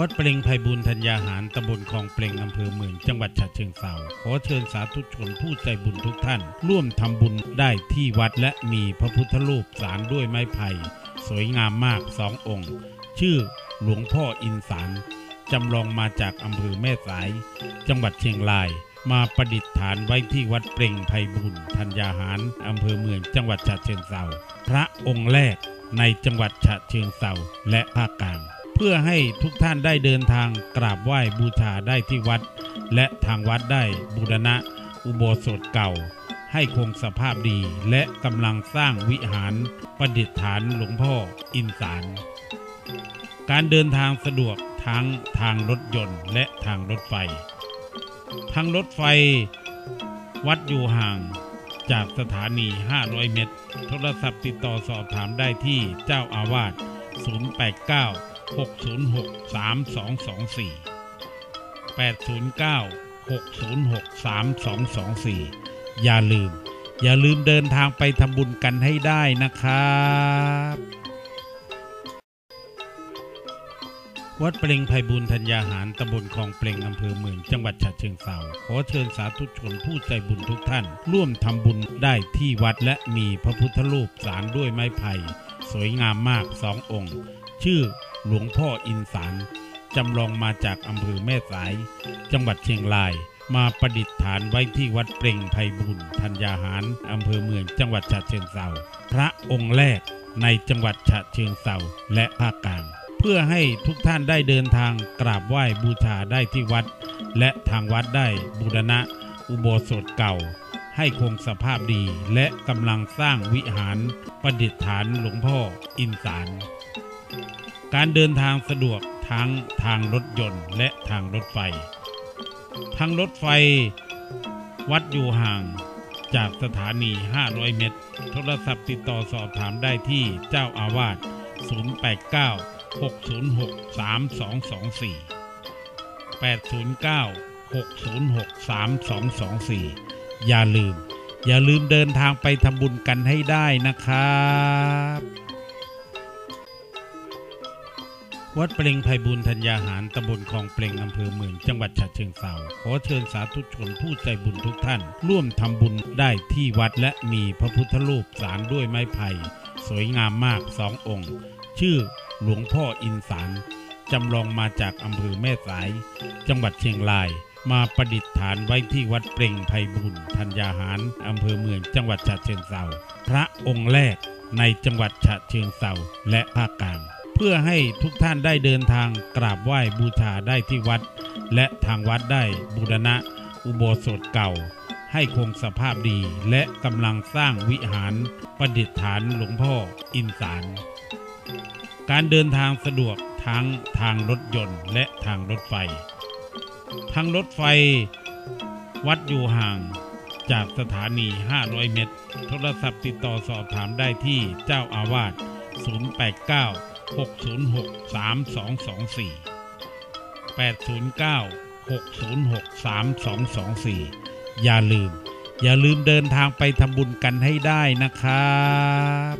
วัดเปล่งไพบูลย์ธัญญาหารตำบลคลองเปล่งอำเภอเมืองจังหวัดฉะเชิงเทราขอเชิญสาธุชนผู้ใจบุญทุกท่าน ร่วมทำบุญได้ที่วัดและมีพระพุทธรูปสารด้วยไม้ไผ่สวยงามมากสององค์ ชื่อหลวงพ่ออินสารจำลองมาจากอำเภอแม่สาย จังหวัดเชียงราย มาประดิษฐานไว้ที่วัดเปล่งไพบุญธัญญาหารอำเภอเมืองจังหวัดฉะเชิงเทราพระองค์แรกในจังหวัดฉะเชิงเทราและภาคกลาง เพื่อให้ทุกท่านได้เดินทางกราบไหว้บูชาได้ที่วัด และทางวัดได้บูรณะ อุโบสถเก่า ให้คงสภาพดีและกำลังสร้างวิหารประดิษฐานหลวงพ่ออินสาร การเดินทางสะดวกทั้งทางรถยนต์และทางรถไฟ ทางรถไฟ วัดอยู่ห่างจากสถานี 500 เมตร โทรศัพท์ติดต่อสอบถามได้ที่เจ้าอาวาส089 606 3224 809 606 3224 อย่าลืม อย่าลืมเดินทางไปทำบุญกันให้ได้นะครับวัดเปล่งไพบูลย์ธัญญาหารตำบลคลองเปล่งอำเภอเมืองจังหวัดฉะเชิงเทราขอเชิญสาธุชนผู้ใจบุญทุกท่าน ร่วมทำบุญได้ที่วัดและมีพระพุทธรูปสารด้วยไม้ไผ่สวยงามมากสององค์ ชื่อ หลวงพ่ออินสารจำลองมาจากอำเภอแม่สาย จังหวัดเชียงราย มาประดิษฐานไว้ที่วัดเปล่งไพบุญธัญญาหารอำเภอเมืองจังหวัดฉะเชิงเทราพระองค์แรกในจังหวัดฉะเชิงเทราและภาคกลาง เพื่อให้ทุกท่านได้เดินทางกราบไหว้บูชาได้ที่วัด และทางวัดได้บูรณะ อุโบสถเก่า ให้คงสภาพดีและกำลังสร้างวิหารประดิษฐานหลวงพ่ออินสาร การเดินทางสะดวกทั้งทางรถยนต์และทางรถไฟ ทางรถไฟ วัดอยู่ห่างจากสถานี 500 เมตร โทรศัพท์ติดต่อสอบถามได้ที่เจ้าอาวาส 089 606 3224 809 606 3224 อย่าลืม อย่าลืมเดินทางไปทำบุญกันให้ได้นะครับ วัดเปล่งไพบูลย์ธัญญาหารตำบลคลองเปล่งอำเภอเมืองจังหวัดฉะเชิงเทราขอเชิญสาธุชนผู้ใจบุญทุกท่าน ร่วมทำบุญได้ที่วัดและมีพระพุทธรูปสารด้วยไม้ไผ่สวยงามมากสององค์ ชื่อหลวงพ่ออินสารจำลองมาจากอำเภอแม่สาย จังหวัดเชียงราย มาประดิษฐานไว้ที่วัดเปล่งไพบุญธัญญาหารอำเภอเมืองจังหวัดฉะเชิงเทราพระองค์แรกในจังหวัดฉะเชิงเทราและภาคกลาง เพื่อให้ทุกท่านได้เดินทางกราบไหว้บูชาได้ที่วัด และทางวัดได้บูรณะ อุโบสถเก่า ให้คงสภาพดีและกำลังสร้างวิหารประดิษฐานหลวงพ่ออินสาร การเดินทางสะดวกทั้งทางรถยนต์และทางรถไฟ ทางรถไฟ วัดอยู่ห่างจากสถานี 500 เมตร โทรศัพท์ติดต่อสอบถามได้ที่เจ้าอาวาส089 606 3224 809 606 3224 อย่าลืม อย่าลืมเดินทางไปทำบุญกันให้ได้นะครับ